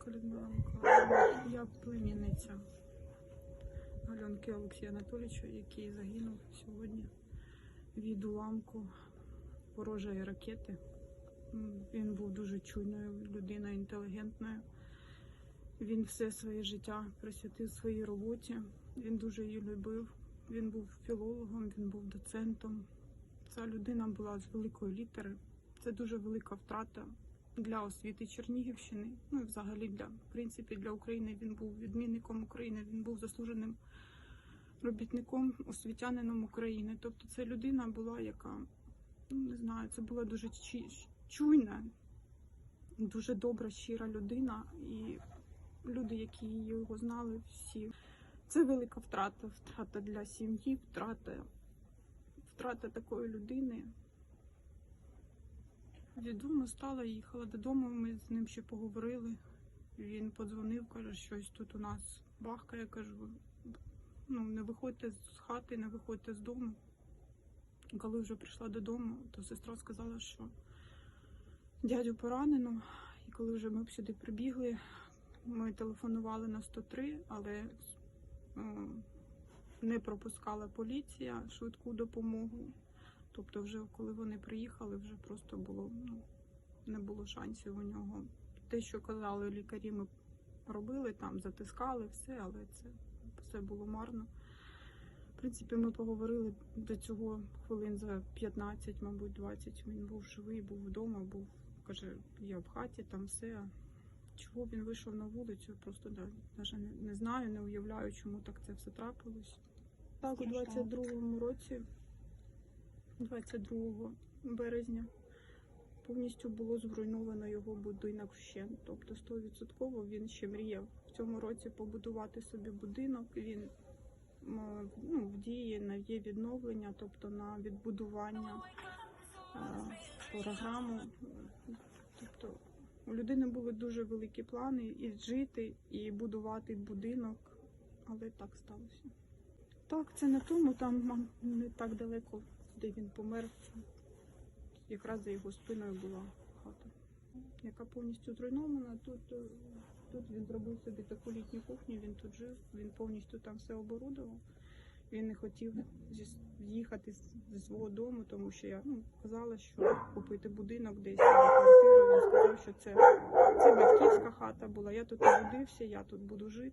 Ткаченко Людмила Миколаївна. Я племінниця Альонки Олексія Анатолійовича, який загинув сьогодні від уламку ворожої ракети. Він був дуже чуйною людиною, інтелігентною. Він все своє життя присвятив своїй роботі. Він дуже її любив. Він був філологом, він був доцентом. Ця людина була з великої літери. Це дуже велика втрата для освіти Чернігівщини. Ну і взагалі для в принципі для України. Він був відмінником України. Він був заслуженим робітником, освітянином України. Тобто, це людина була, яка ну не знаю, це була дуже чуйна, дуже добра, щира людина. І люди, які його знали, всі. Це велика втрата, втрата для сім'ї, втрата, втрата такої людини. Відомо стала, їхала додому. Ми з ним ще поговорили. Він подзвонив, каже, щось тут у нас бахкає. Кажу, ну не виходьте з хати, не виходьте з дому. Коли вже прийшла додому, то сестра сказала, що дядю поранено. І коли вже ми сюди прибігли, ми телефонували на 103, але е, не пропускала поліція швидку допомогу. Тобто, вже коли вони приїхали, вже просто було ну, не було шансів у нього. Те, що казали лікарі, ми робили там, затискали все, але це все було марно. В принципі, ми поговорили до цього хвилин за 15, мабуть, 20. Він був живий, був вдома, був, каже, я в хаті, там все. Чого він вийшов на вулицю, просто навіть не, не знаю, не уявляю, чому так це все трапилось. Так, у 22-му році, 22 березня, повністю було зруйновано його будинок вщент. Тобто 100% він ще мріяв в цьому році побудувати собі будинок. Він ну, в дії на є відновлення, тобто на відбудування програму. Тобто у людини були дуже великі плани і жити, і будувати будинок, але так сталося. Так, це на тому, там не так далеко, де він помер. Якраз за його спиною була хата, яка повністю зруйнована. Тут, е, тут він зробив собі таку літню кухню, він тут жив, він повністю там все оборудував. Він не хотів з'їхати зі свого дому, тому що я ну, казала, що купити будинок десь квартиру. Він сказав, що це, це батьківська хата була. Я тут народився, я тут буду жити.